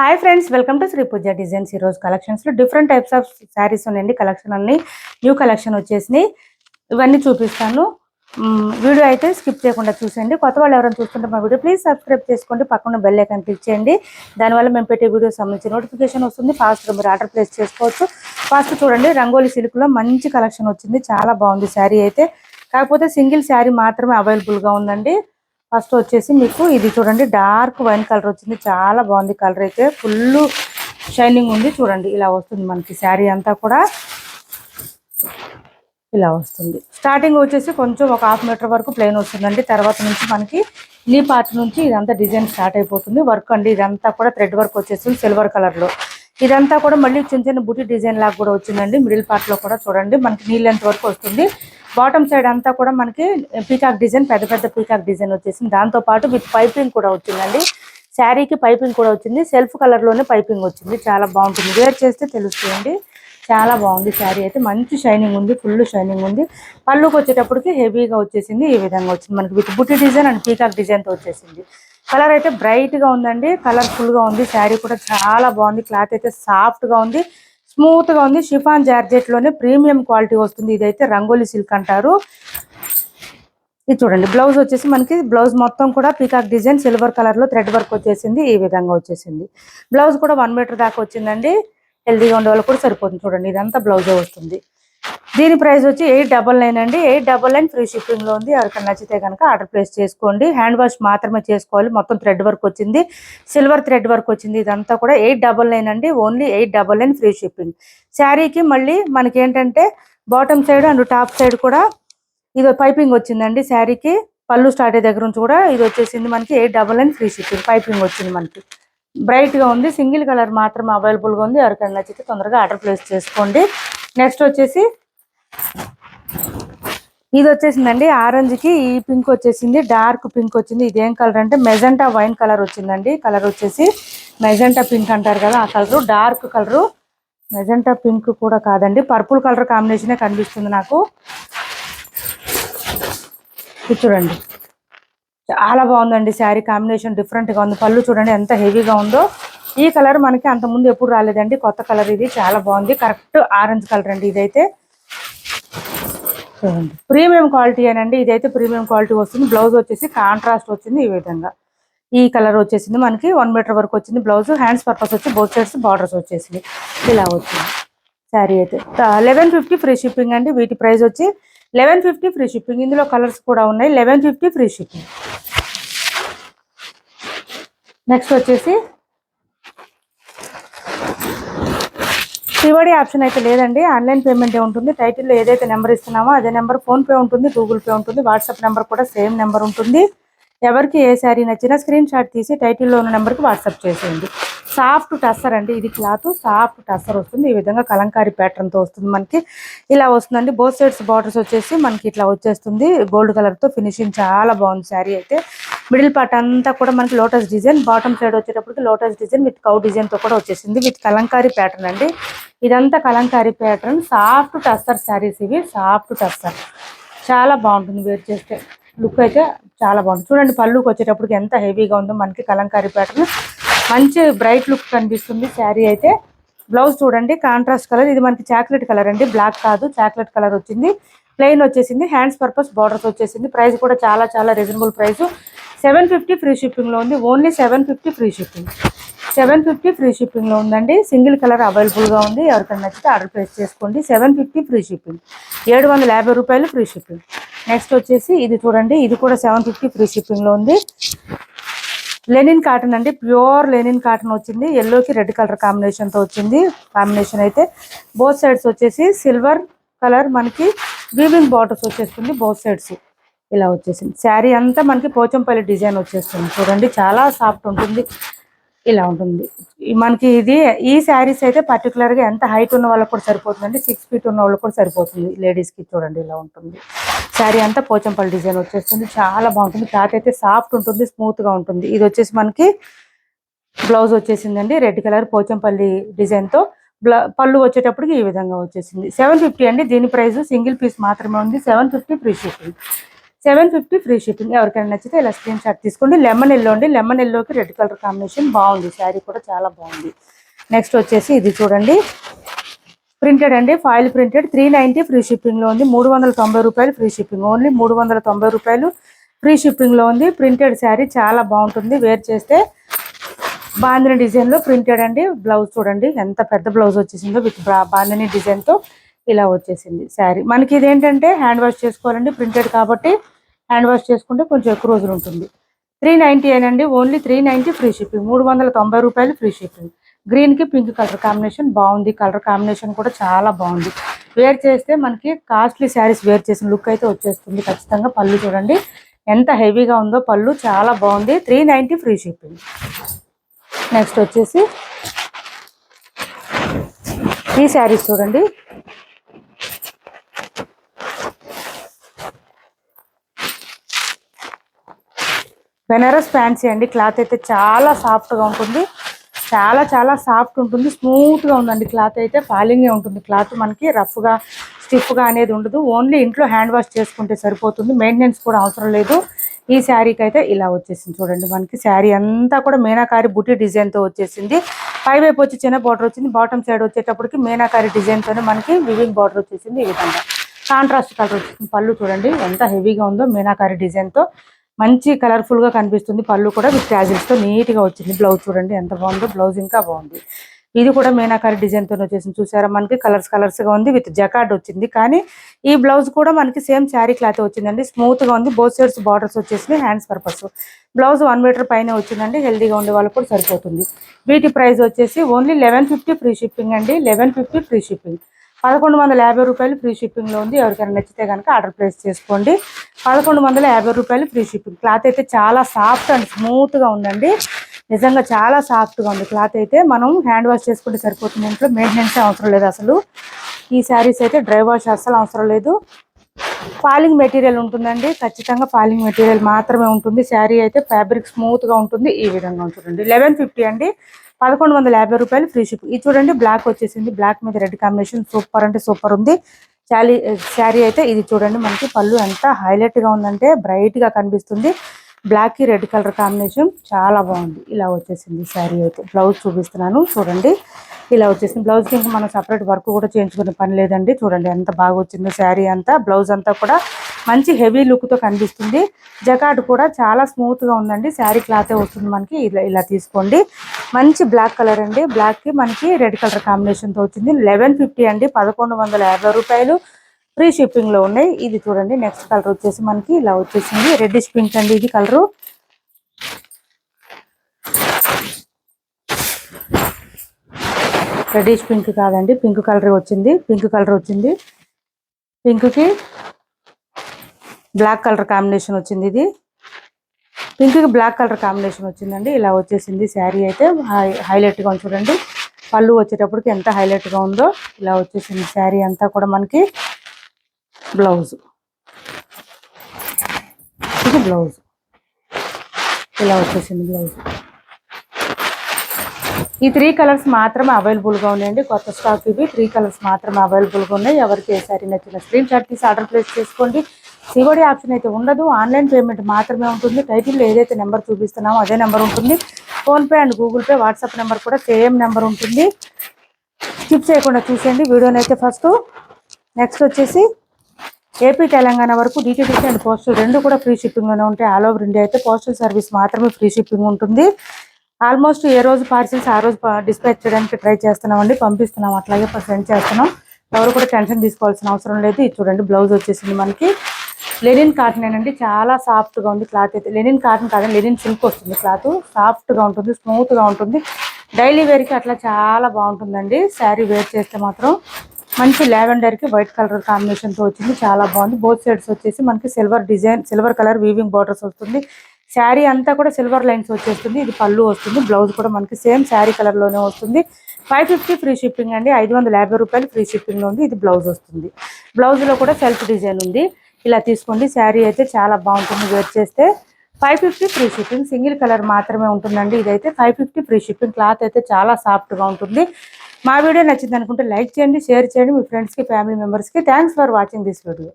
Hi friends welcome to Shri Puja designs ఈరోజు కలెక్షన్స్లో different types of saris ఉన్నాయండి. Collection అన్ని న్యూ కలెక్షన్ వచ్చేసినాయి. ఇవన్నీ చూపిస్తాను. వీడియో అయితే స్కిప్ చేయకుండా చూసేయండి. కొత్త వాళ్ళు ఎవరైనా చూస్తుంటే మా వీడియో ప్లీజ్ సబ్స్క్రైబ్ చేసుకోండి. పక్కన బెల్ ఐకాన్ క్లిక్ చేయండి. దానివల్ల మేము పెట్టే వీడియో సంబంధించి నోటిఫికేషన్ వస్తుంది. ఫాస్ట్గా మీరు ఆర్డర్ ప్లేస్ చేసుకోవచ్చు. ఫాస్ట్ చూడండి రంగోలీ సిల్క్లో మంచి కలెక్షన్ వచ్చింది. చాలా బాగుంది శారీ అయితే. కాకపోతే సింగిల్ శారీ మాత్రమే అవైలబుల్గా ఉందండి. ఫస్ట్ వచ్చేసి మీకు ఇది చూడండి డార్క్ వైన్ కలర్ వచ్చింది చాలా బాగుంది కలర్ అయితే. ఫుల్ షైనింగ్ ఉంది చూడండి ఇలా వస్తుంది మనకి శారీ అంతా కూడా. ఇలా వస్తుంది. స్టార్టింగ్ వచ్చేసి కొంచెం ఒక హాఫ్ మీటర్ వరకు ప్లెయిన్ వస్తుందండి. తర్వాత నుంచి మనకి ఈ పార్ట్ నుంచి ఇదంతా డిజైన్ స్టార్ట్ అయిపోతుంది. వర్క్ అండి ఇదంతా కూడా థ్రెడ్ వర్క్ వచ్చేస్తుంది సిల్వర్ కలర్లో ఇదంతా కూడా మళ్ళీ చిన్న చిన్న బుటీ డిజైన్ లాగా కూడా వచ్చిందండి. మిడిల్ పార్ట్లో కూడా చూడండి మనకి నీ లెంత్ వరకు వస్తుంది. బాటమ్ సైడ్ అంతా కూడా మనకి పీకాక్ డిజైన్ పెద్ద పెద్ద పీకాక్ డిజైన్ వచ్చేసింది. దాంతో పాటు విత్ పైపింగ్ కూడా వచ్చిందండి. శారీకి పైపింగ్ కూడా వచ్చింది. సెల్ఫ్ కలర్లోనే పైపింగ్ వచ్చింది. చాలా బాగుంటుంది. వేర్ చేస్తే తెలుస్తుంది. చాలా బాగుంది శారీ అయితే. మంచి షైనింగ్ ఉంది. ఫుల్ షైనింగ్ ఉంది. పళ్ళుకి వచ్చేటప్పటికి హెవీగా వచ్చేసింది. ఈ విధంగా వచ్చింది. మనకి విత్ బుట్టి డిజైన్ అండ్ పీకాక్ డిజైన్తో వచ్చేసింది. కలర్ అయితే బ్రైట్గా ఉందండి. కలర్ఫుల్గా ఉంది. శారీ కూడా చాలా బాగుంది. క్లాత్ అయితే సాఫ్ట్గా ఉంది. స్మూత్గా ఉంది. షిఫాన్ జార్జెట్లోనే ప్రీమియం క్వాలిటీ వస్తుంది. ఇదైతే రంగోలీ సిల్క్ అంటారు. ఇది చూడండి. బ్లౌజ్ వచ్చేసి మనకి బ్లౌజ్ మొత్తం కూడా పీకాక్ డిజైన్ సిల్వర్ కలర్లో థ్రెడ్ వర్క్ వచ్చేసింది. ఈ విధంగా వచ్చేసింది. బ్లౌజ్ కూడా వన్ మీటర్ దాకా వచ్చిందండి. హెల్దీగా ఉండే వాళ్ళకి కూడా సరిపోతుంది. చూడండి. ఇదంతా బ్లౌజే వస్తుంది. దీని ప్రైస్ వచ్చి ఎయిట్ డబల్ నైన్ అండి. ఎయిట్ డబల్ నైన్ ఫ్రీ షిప్పింగ్లో ఉంది. ఎవరికైనా నచ్చితే కనుక ఆర్డర్ ప్లేస్ చేసుకోండి. హ్యాండ్ వాష్ మాత్రమే చేసుకోవాలి. మొత్తం థ్రెడ్ వర్క్ వచ్చింది. సిల్వర్ థ్రెడ్ వర్క్ వచ్చింది. ఇదంతా కూడా ఎయిట్ డబల్ నైన్ అండి. Only eight double nine free shipping. శారీకి మళ్ళీ మనకి ఏంటంటే bottom side and top side కూడా ఇది పైపింగ్ వచ్చిందండి శారీకి. పళ్ళు స్టార్ట్ అయ్యే దగ్గర నుంచి కూడా ఇది వచ్చేసింది మనకి eight double nine free shipping. Piping వచ్చింది మనకి. బ్రైట్గా ఉంది. సింగిల్ కలర్ మాత్రం అవైలబుల్గా ఉంది. ఎవరికైనా నచ్చితే తొందరగా ఆర్డర్ ప్లేస్ చేసుకోండి. నెక్స్ట్ వచ్చేసి ఇది వచ్చేసిందండి ఆరెంజ్కి ఈ పింక్ వచ్చేసింది డార్క్ పింక్ వచ్చింది. ఇదేం కలర్ అంటే మెజెంటా వైన్ కలర్ వచ్చిందండి. కలర్ వచ్చేసి మెజెంటా పింక్ అంటారు కదా ఆ colour. Dark colour magenta pink కూడా కాదండి. పర్పుల్ కలర్ కాంబినేషనే కనిపిస్తుంది నాకు. చూడండి. చాలా బాగుందండి శారీ కాంబినేషన్ డిఫరెంట్గా ఉంది. పళ్ళు చూడండి ఎంత హెవీగా ఉందో. ఈ కలర్ మనకి అంత ముందు ఎప్పుడు రాలేదండి. కొత్త కలర్ ఇది. చాలా బాగుంది. కరెక్ట్ ఆరెంజ్ కలర్ అండి ఇదైతే. చూడండి. ప్రీమియం క్వాలిటీ అనండి. ఇదైతే ప్రీమియం క్వాలిటీ వస్తుంది. బ్లౌజ్ వచ్చేసి కాంట్రాస్ట్ వచ్చింది ఈ విధంగా. ఈ కలర్ వచ్చేసింది మనకి వన్ మీటర్ వరకు వచ్చింది బ్లౌజ్. హ్యాండ్స్ పర్పస్ వచ్చి బోత్ సైడ్స్ బార్డర్స్ వచ్చేసింది ఇలా వచ్చింది. శారీ అయితే. లెవెన్ ఫిఫ్టీ ఫ్రీ షిప్పింగ్ అండి. వీటి ప్రైస్ వచ్చి లెవెన్ ఫిఫ్టీ ఫ్రీ షిప్పింగ్ ఇందులో కలర్స్ కూడా ఉన్నాయి. Eleven fifty free shipping next వచ్చేసి సివడి ఆప్షన్ అయితే లేదండి. ఆన్లైన్ పేమెంట్ ఉంటుంది. టైటిల్లో ఏదైతే నెంబర్ ఇస్తున్నామో అదే నెంబర్ ఫోన్ పే ఉంటుంది గూగుల్ పే ఉంటుంది వాట్సాప్ నెంబర్ కూడా సేమ్ నెంబర్ ఉంటుంది. ఎవరికి ఏ శారీ నచ్చినా స్క్రీన్ షాట్ తీసి టైటిల్లో ఉన్న నెంబర్కి వాట్సాప్ చేసేయండి. సాఫ్ట్ టస్సర్ అండి ఇది క్లాత్. సాఫ్ట్ టస్సర్ వస్తుంది. ఈ విధంగా కలంకారీ ప్యాటర్న్తో తో వస్తుంది మనకి. ఇలా వస్తుందండి. బోత్ సైడ్స్ బార్డర్స్ వచ్చేసి మనకి ఇట్లా వచ్చేస్తుంది. గోల్డ్ కలర్తో ఫినిషింగ్ చాలా బాగుంది శారీ అయితే. మిడిల్ పార్ట్ అంతా కూడా మనకి లోటస్ డిజైన్ బాటమ్ సైడ్ వచ్చేటప్పటికి లోటస్ డిజైన్ విత్ కౌ డిజైన్తో కూడా వచ్చేసింది. విత్ కలంకారీ ప్యాటర్న్ అండి. ఇదంతా కలంకారీ ప్యాటర్న్. సాఫ్ట్ టస్సర్ శారీస్ ఇవి. సాఫ్ట్ టస్సర్. చాలా బాగుంటుంది వేర్ చేస్తే. లుక్ అయితే చాలా బాగుంది. చూడండి పళ్ళుకి వచ్చేటప్పటికి ఎంత హెవీగా ఉందో మనకి కలంకారీ ప్యాటర్న్. మంచి బ్రైట్ లుక్ కనిపిస్తుంది శారీ అయితే. బ్లౌజ్ చూడండి కాంట్రాస్ట్ కలర్. ఇది మనకి చాక్లెట్ కలర్ అండి. బ్లాక్ కాదు చాక్లెట్ కలర్ వచ్చింది. ప్లెయిన్ వచ్చేసింది. హ్యాండ్స్ పర్పస్ బార్డర్స్ వచ్చేసింది. ప్రైస్ కూడా చాలా చాలా reasonable price. Seven fifty free షిప్పింగ్లో ఉంది. Only seven fifty free shipping. Seven fifty free షిప్పింగ్లో ఉందండి. సింగిల్ కలర్ అవైలబుల్గా ఉంది. ఎవరికైనా నచ్చితే ఆర్డర్ ప్లేస్ చేసుకోండి. Seven fifty free shipping. ఏడు వందల యాభై రూపాయలు ఫ్రీ షిప్పింగ్. నెక్స్ట్ వచ్చేసి ఇది చూడండి. ఇది కూడా సెవెన్ ఫిఫ్టీ ఫ్రీ షిప్పింగ్లో ఉంది. లెనిన్ కాటన్ అండి. ప్యూర్ లెనిన్ కాటన్ వచ్చింది. ఎల్లోకి రెడ్ కలర్ కాంబినేషన్తో వచ్చింది. కాంబినేషన్ అయితే బోత్ సైడ్స్ వచ్చేసి సిల్వర్ కలర్ మనకి వీవింగ్ బార్డర్స్ వచ్చేస్తుంది బోత్ సైడ్స్. ఇలా వచ్చేసింది. శారీ అంతా మనకి పోచంపల్లి డిజైన్ వచ్చేస్తుంది. చూడండి చాలా సాఫ్ట్ ఉంటుంది. ఇలా ఉంటుంది. మనకి ఇది ఈ శారీస్ అయితే పర్టికులర్గా ఎంత హైట్ ఉన్న వాళ్ళకి కూడా సరిపోతుందండి. సిక్స్ ఫీట్ ఉన్న వాళ్ళకి కూడా సరిపోతుంది. లేడీస్కి చూడండి ఇలా ఉంటుంది. శారీ అంతా పోచంపల్లి డిజైన్ వచ్చేస్తుంది. చాలా బాగుంటుంది. క్లాత్ అయితే సాఫ్ట్ ఉంటుంది స్మూత్గా ఉంటుంది. ఇది వచ్చేసి మనకి బ్లౌజ్ వచ్చేసిందండి. రెడ్ కలర్ పోచంపల్లి డిజైన్తో బ్ల- పళ్ళు వచ్చేటప్పటికి ఈ విధంగా వచ్చేసింది. సెవెన్ ఫిఫ్టీ అండి. దీని ప్రైస్ సింగిల్ పీస్ మాత్రమే ఉంది. Seven fifty free shipping seven fifty free shipping. ఎవరికైనా నచ్చితే ఇలా స్క్రీన్ షాట్ తీసుకోండి. లెమన్ ఎల్లో అండి. లెమన్ ఎల్లోకి రెడ్ కలర్ కాంబినేషన్ బాగుంది. శారీ కూడా చాలా బాగుంది. నెక్స్ట్ వచ్చేసి ఇది చూడండి. ప్రింటెడ్ అండి. Foil printed three ninety free షిప్పింగ్లో ఉంది. మూడు వందల తొంభై రూపాయలు ఫ్రీ షిప్పింగ్ ఓన్లీ మూడు వందల తొంభై రూపాయలు ఫ్రీ షిప్పింగ్లో ఉంది. ప్రింటెడ్ శారీ చాలా బాగుంటుంది. వేర్ చేస్తే బాందిని డిజైన్లో ప్రింటెడ్ అండి. బ్లౌజ్ చూడండి. ఎంత పెద్ద బ్లౌజ్ వచ్చేసిందో విత్ బాందిని డిజైన్తో ఇలా వచ్చేసింది శారీ. మనకి ఇదేంటంటే హ్యాండ్ వాష్ చేసుకోవాలండి ప్రింటెడ్ కాబట్టి హ్యాండ్ వాష్ చేసుకుంటే కొంచెం ఎక్కువ రోజులు ఉంటుంది. త్రీ నైంటీ ఏనండి only three ninety free shipping. మూడు వందల తొంభై రూపాయలు ఫ్రీ షిప్పింగ్. గ్రీన్కి పింక్ కలర్ కాంబినేషన్ బాగుంది. కలర్ కాంబినేషన్ కూడా చాలా బాగుంది. వేర్ చేస్తే మనకి కాస్ట్లీ శారీస్ వేర్ చేసిన లుక్ అయితే వచ్చేస్తుంది ఖచ్చితంగా. పళ్ళు చూడండి ఎంత హెవీగా ఉందో పళ్ళు చాలా బాగుంది. Three ninety free shipping. Next వచ్చేసి ఈ శారీస్ చూడండి. బెనారస్ ఫ్యాన్సీ అండి. క్లాత్ అయితే చాలా సాఫ్ట్గా ఉంటుంది. చాలా చాలా సాఫ్ట్ ఉంటుంది. స్మూత్గా ఉందండి క్లాత్ అయితే. ఫాలింగే ఉంటుంది క్లాత్ మనకి. రఫ్గా స్టిఫ్గా అనేది ఉండదు. ఓన్లీ ఇంట్లో హ్యాండ్ వాష్ చేసుకుంటే సరిపోతుంది. మెయింటెనెన్స్ కూడా అవసరం లేదు. ఈ శారీకి అయితే ఇలా వచ్చేసింది చూడండి. మనకి శారీ అంతా కూడా మీనాకారి బుట్టి డిజైన్తో వచ్చేసింది. పై వైపు వచ్చి చిన్న బార్డర్ వచ్చింది. బాటమ్ సైడ్ వచ్చేటప్పటికి మీనాకారి డిజైన్తోనే మనకి వివింగ్ బార్డర్ వచ్చేసింది ఈ విధంగా. కాంట్రాస్ట్ కలర్ వచ్చింది. పళ్ళు చూడండి. ఎంత హెవీగా ఉందో మీనాకారి డిజైన్తో మంచి కలర్ఫుల్గా కనిపిస్తుంది. పళ్ళు కూడా విత్ ట్యాజిల్స్తో నీట్గా వచ్చింది. బ్లౌజ్ చూడండి ఎంత బాగుందో. బ్లౌజ్ ఇంకా బాగుంది. ఇది కూడా మీనాకారి డిజైన్తో వచ్చేసింది. చూసారా? మనకి కలర్స్ కలర్స్గా ఉంది. విత్ జకార్డ్ వచ్చింది. కానీ ఈ బ్లౌజ్ కూడా మనకి సేమ్ శారీ క్లాత్ వచ్చిందండి. స్మూత్గా ఉంది. బోత్ సైడ్స్ బార్డర్స్ వచ్చేసి hands purpose blouse one metre పైన వచ్చిందండి. హెల్దీగా ఉండే వాళ్ళకి కూడా సరిపోతుంది. వీటి ప్రైస్ వచ్చేసి only eleven fifty free shipping అండి. లెవెన్ ఫిఫ్టీ ఫ్రీ షిప్పింగ్ పదకొండు వందల యాభై రూపాయలు ఫ్రీ షిప్పింగ్లో ఉంది. ఎవరికైనా నచ్చితే కనుక ఆర్డర్ ప్లేస్ చేసుకోండి. పదకొండు వందల యాభై రూపాయలు ఫ్రీ షిప్పింగ్. క్లాత్ అయితే చాలా సాఫ్ట్ అండ్ స్మూత్గా ఉందండి. నిజంగా చాలా సాఫ్ట్గా ఉంది క్లాత్ అయితే. మనం హ్యాండ్ వాష్ చేసుకుంటే సరిపోతుంది. ఇంట్లో మెయింటెనెన్స్ అవసరం లేదు అసలు. ఈ శారీస్ అయితే డ్రై వాష్ అస్సలు అవసరం లేదు. ఫాలింగ్ మెటీరియల్ ఉంటుందండి. ఖచ్చితంగా ఫాలింగ్ మెటీరియల్ మాత్రమే ఉంటుంది. శారీ అయితే ఫ్యాబ్రిక్ స్మూత్గా ఉంటుంది. ఈ విధంగా ఉంటుందండి లెవెన్ ఫిఫ్టీ అండి. పదకొండు వందల యాభై రూపాయలు ఫ్రీ షిప్. ఇది చూడండి బ్లాక్ వచ్చేసింది. బ్లాక్ మీద రెడ్ కాంబినేషన్ సూపర్ అంటే సూపర్ ఉంది. శారీ శారీ అయితే ఇది చూడండి మనకి పళ్ళు ఎంత హైలైట్గా ఉందంటే బ్రైట్గా కనిపిస్తుంది. బ్లాక్కి రెడ్ కలర్ కాంబినేషన్ చాలా బాగుంది. ఇలా వచ్చేసింది శారీ అయితే. బ్లౌజ్ చూపిస్తున్నాను చూడండి. ఇలా వచ్చేసింది. బ్లౌజ్కి ఇంకా మనం సపరేట్ వర్క్ కూడా చేయించుకునే పని లేదండి. చూడండి ఎంత బాగా వచ్చిందో శారీ అంతా. బ్లౌజ్ అంతా కూడా మంచి హెవీ లుక్తో కనిపిస్తుంది. జకాట్ కూడా చాలా స్మూత్గా ఉందండి. శారీ క్లాతే వస్తుంది మనకి. ఇలా ఇలా తీసుకోండి. మంచి బ్లాక్ కలర్ అండి. బ్లాక్కి మనకి రెడ్ కలర్ కాంబినేషన్తో వచ్చింది. లెవెన్ ఫిఫ్టీ అండి. పదకొండు వందల యాభై రూపాయలు ఫ్రీ షిప్పింగ్లో ఉన్నాయి. ఇది చూడండి. నెక్స్ట్ కలర్ వచ్చేసి మనకి ఇలా వచ్చేసింది. రెడ్డిష్ పింక్ అండి ఇది కలరు. రెడ్డిష్ పింక్ కాదండి. పింక్ కలర్ వచ్చింది. పింక్ కలర్ వచ్చింది. పింక్కి బ్లాక్ కలర్ కాంబినేషన్ వచ్చింది ఇది. పింక్ బ్లాక్ కలర్ కాంబినేషన్ వచ్చిందండి. ఇలా వచ్చేసింది శారీ అయితే. హైలైట్గా ఉంది చూడండి. పళ్ళు వచ్చేటప్పటికి ఎంత హైలైట్గా ఉందో ఇలా వచ్చేసింది శారీ అంతా కూడా మనకి బ్లౌజ్. ఇది బ్లౌజ్. ఇలా వచ్చేసింది బ్లౌజ్. ఈ త్రీ కలర్స్ మాత్రమే అవైలబుల్గా ఉన్నాయండి. కొత్త స్టాక్ ఇవి. త్రీ కలర్స్ మాత్రమే అవైలబుల్గా ఉన్నాయి. ఎవరికి ఏ సారీ నచ్చిన స్క్రీన్ షాట్ తీసి ఆర్డర్ ప్లేస్ చేసుకోండి. సిఓడి ఆప్షన్ అయితే ఉండదు. ఆన్లైన్ పేమెంట్ మాత్రమే ఉంటుంది. టైటిల్లో ఏదైతే నెంబర్ చూపిస్తున్నామో అదే నెంబర్ ఉంటుంది. PhonePe and Google Pay WhatsApp number కూడా సేమ్ నెంబర్ ఉంటుంది. స్కిప్ చేయకుండా చూసేయండి. వీడియోని అయితే ఫస్ట్ నెక్స్ట్ వచ్చేసి ఏపీ తెలంగాణ వరకు డిటిడిసి అండ్ పోస్టల్ రెండు కూడా ఫ్రీ షిప్పింగ్లోనే ఉంటాయి. ఆల్ ఓవర్ ఇండియా అయితే పోస్టల్ సర్వీస్ మాత్రమే ఫ్రీ షిప్పింగ్ ఉంటుంది. ఆల్మోస్ట్ ఏ రోజు పార్సిల్స్ ఆ రోజు డిస్పాచ్ చేయడానికి ట్రై చేస్తున్నామండి. పంపిస్తున్నాం. అట్లాగే సెండ్ చేస్తున్నాం. ఎవరు కూడా టెన్షన్ తీసుకోవాల్సిన అవసరం లేదు. ఇది చూడండి. బ్లౌజ్ వచ్చేసింది మనకి. లెనిన్ కాటన్ అండి చాలా సాఫ్ట్గా ఉంది క్లాత్ అయితే. లెనిన్ కాటన్ కాదండి లెనిన్ సిల్క్ వస్తుంది క్లాత్. సాఫ్ట్గా ఉంటుంది స్మూత్గా ఉంటుంది. డైలీ వేర్కి అట్లా చాలా బాగుంటుందండి. శారీ వేర్ చేస్తే మాత్రం మంచి లావెండర్కి వైట్ కలర్ కాంబినేషన్తో వచ్చింది చాలా బాగుంది. బోత్ సైడ్స్ వచ్చేసి మనకి silver design silver colour weaving borders వస్తుంది. శారీ అంతా కూడా సిల్వర్ లైన్స్ వచ్చేస్తుంది ఇది పళ్ళు వస్తుంది బ్లౌజ్ కూడా మనకి సేమ్ శారీ కలర్లోనే వస్తుంది. ఫైవ్ ఫిఫ్టీ ఫ్రీ షిప్పింగ్ అండి ఐదు వందల యాభై రూపాయలు ఫ్రీ షిప్పింగ్లో ఉంది ఇది బ్లౌజ్ వస్తుంది. బ్లౌజ్లో కూడా సెల్ఫ్ డిజైన్ ఉంది. ఇలా తీసుకోండి. శారీ అయితే చాలా బాగుంటుంది. వేర్ చేస్తే five fifty free shipping. Single colour మాత్రమే ఉంటుందండి. ఇదైతే five fifty free shipping. Cloth అయితే చాలా సాఫ్ట్గా ఉంటుంది. మా వీడియో నచ్చింది అనుకుంటే లైక్ చేయండి షేర్ చేయండి. మీ ఫ్రెండ్స్కి ఫ్యామిలీ మెంబర్స్కి thanks for watching this video.